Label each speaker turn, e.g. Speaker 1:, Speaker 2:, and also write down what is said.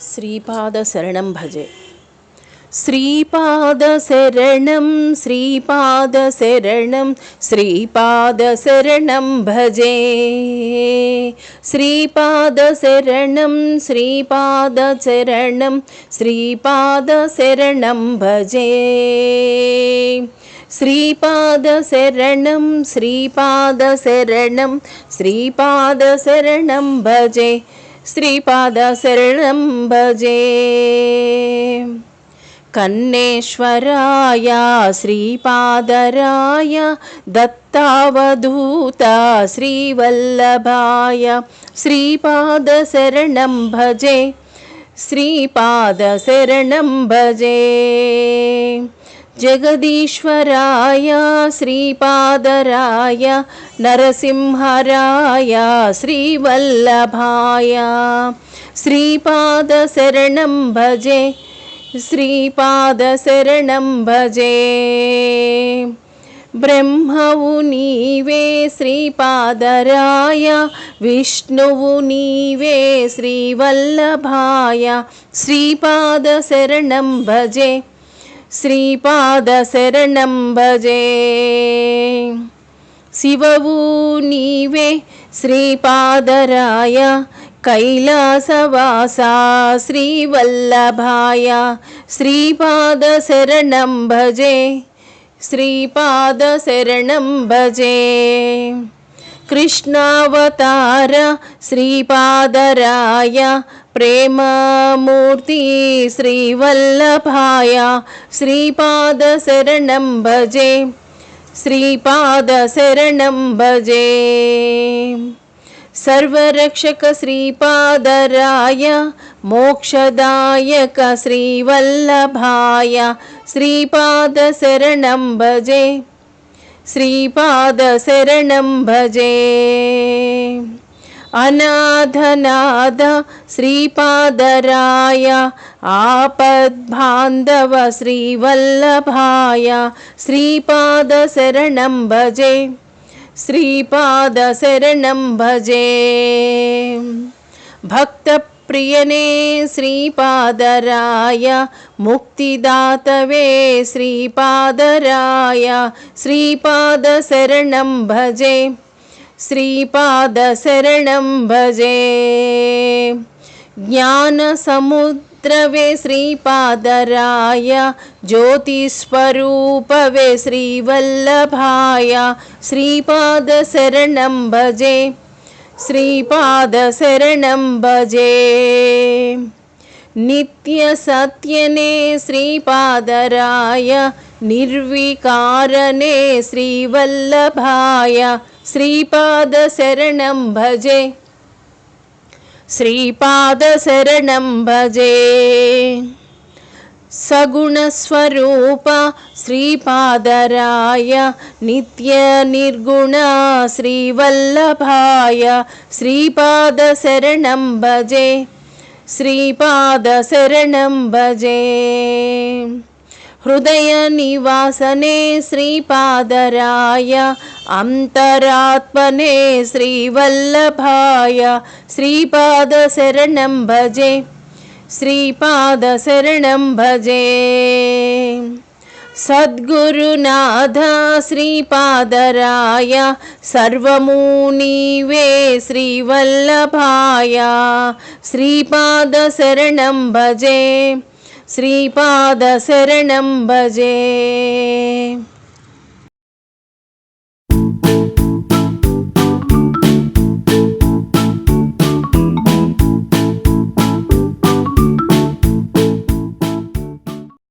Speaker 1: श्रीपादशरणं भजे श्रीपादशरणं श्रीपादशरणं श्रीपादशरणं भजे। श्रीपादशरणं श्रीपादचरणं श्रीपादशरणं भजे। श्रीपादशरणं श्रीपादशरणं श्रीपादशरणं भजे। श्रीपादशरणं भजे कन्नेश्वराय श्रीपादराय दत्तावधूता श्रीवल्लभाय श्रीपादशरणं भजे श्रीपादशरणं भजे। जगदीश्वराय श्रीपादराय नरसिंहराय श्रीवल्लभाय श्रीपादशरणं भजे श्रीपादशरणं भजे। ब्रह्मवु नीवे श्रीपादराय विष्णुवु नीवे श्रीवल्लभाय श्रीपादशरणं भजे। श्रीपादशरणं भजे। शिववु नीवे श्रीपादराय कैलासवासा श्रीवल्लभाय श्रीपादशरणं भजे श्रीपादशरणं भजे। कृष्णावतार श्रीपादराय प्रेममूर्ति श्रीवल्लभाय श्रीपादशरणं भजे श्रीपादशरणं भजे सर्वरक्षक श्रीपादराय मोक्षदायक श्रीवल्लभाय श्रीपादशरणं भजे श्रीपादशरणं भजे। अनाथनाथ श्रीपादराय आपद्बान्धव श्रीवल्लभाय श्रीपादशरणं भजे श्रीपादशरणं भजे। भक्तप्रियने श्रीपादराय मुक्तिदातवे श्रीपादराय श्रीपादशरणं भजे। श्रीपादशरणं भजे ज्ञानसमुद्रवे श्रीपादराय ज्योतिस्वरूपवे श्रीवल्लभाय श्रीपादशरणं भजे श्रीपादशरणं भजे। नित्यसत्यने श्रीपादराय निर्विकारणे श्रीवल्लभाय श्रीपादशरणं भजे। श्रीपादशरणं भजे। सगुणस्वरूप श्रीपादराय नित्यनिर्गुण श्रीवल्लभाय श्रीपादशरणं भजे। श्रीपादशरणं भजे हृदयनिवासने श्रीपादराय अन्तरात्मने श्रीवल्लभाय श्रीपादशरणं भजे श्रीपादशरणं भजे। सद्गुरुनाथ श्रीपादराय सर्वमुनिवे श्रीवल्लभाय श्रीपादशरणं भजे। श्रीपादशरणं भजे